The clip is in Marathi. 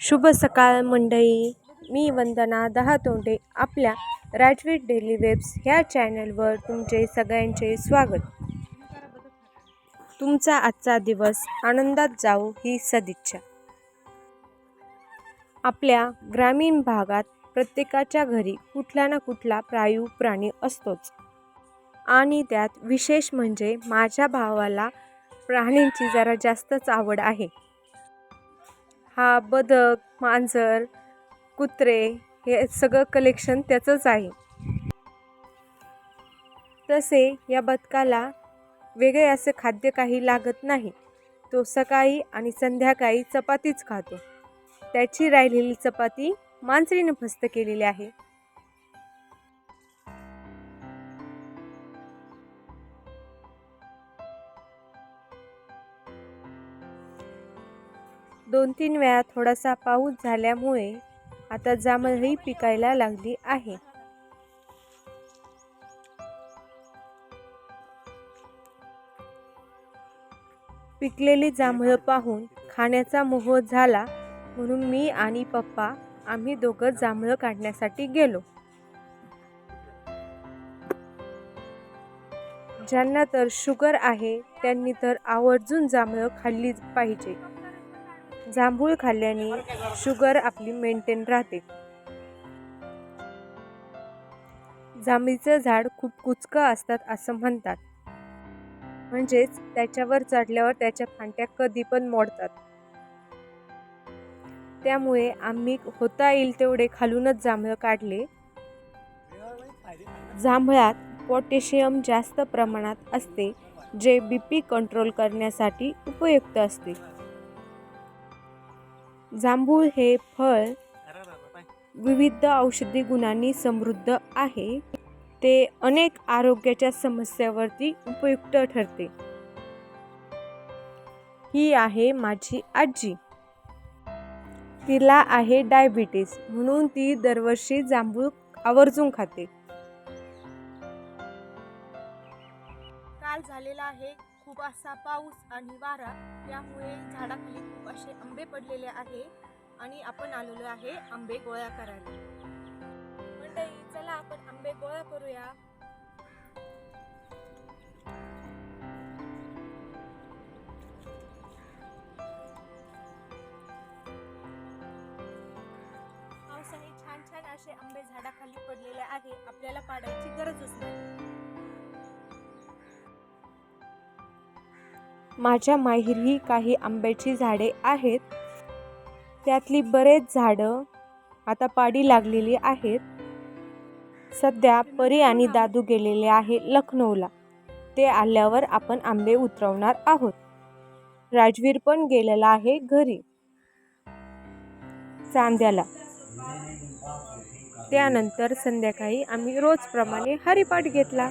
शुभ सकाळ मंडळी. मी वंदना दहा तोंडे आपल्या राजवीर डेली वेब्स ह्या चॅनलवर तुमचे सगळ्यांचे स्वागत. तुमचा आजचा दिवस आनंदात जाऊ ही सदिच्छा. आपल्या ग्रामीण भागात प्रत्येकाच्या घरी कुठला ना कुठला प्रायू प्राणी असतोच. आणि त्यात विशेष म्हणजे माझ्या भावाला प्राण्यांची जरा जास्तच आवड आहे. हा बदक मांजर कुत्रे हे सगळं कलेक्शन त्याचंच आहे. तसे या बदकाला वेगळे असे खाद्य काही लागत नाही. तो सकाळी आणि संध्याकाळी चपातीच खातो. त्याची राहिलेली चपाती मांजरीने फस्त केलेली आहे. दोन तीन वेळा थोडासा पाऊस झाल्यामुळे आता जांभळही पिकायला लागली आहे. पिकलेली जांभळं पाहून खाण्याचा मोह झाला म्हणून मी आणि पप्पा आम्ही दोघं जांभळं काढण्यासाठी गेलो. ज्यांना तर शुगर आहे त्यांनी तर आवर्जून जांभळं खाल्लीच पाहिजे. जांभूळ खाल्ल्याने शुगर आपली मेंटेन राहते. जांभळीचं झाड खूप कुचकं असतात असं म्हणतात. म्हणजेच त्याच्यावर चढल्यावर त्याच्या फांट्या कधी पण मोडतात. त्यामुळे आम्ही होता येईल तेवढे खालूनच जांभळं काढले. जांभळात पोटॅशियम जास्त प्रमाणात असते जे बी पी कंट्रोल करण्यासाठी उपयुक्त असते. जांभूळ हे फळ विविध औषधी गुणांनी समृद्ध आहे. ते अनेक आरोग्याच्या समस्यावरती उपयुक्त ठरते. ही आहे माझी आजी. तिला आहे डायबिटीस म्हणून ती दरवर्षी जांभूळ आवर्जून खाते. काल झालेला आहे खूप असा पाऊस आणि वारा त्यामुळे झाडाखाली खूप असे आंबे पडलेले आहे आणि आपण आलेलो आहे आंबे गोळा करायला. मंडळी चला आपण आंबे गोळा करूया. पावसाने छान छान असे आंबे झाडाखाली पडलेले आहे. आपल्याला पाडायची गरजच नाही. माझ्या माहेरही काही आंब्याची झाडे आहेत. त्यातली बरेच झाडं आता पाडी लागलेली आहेत. सध्या परी आणि दादू गेलेले आहे लखनौला. ते आल्यावर आपण आंबे उतरवणार आहोत. राजवीर पण गेलेला आहे घरी. चांद्याला त्यानंतर संध्याकाळी आम्ही रोजप्रमाणे हरिपाठ घेतला.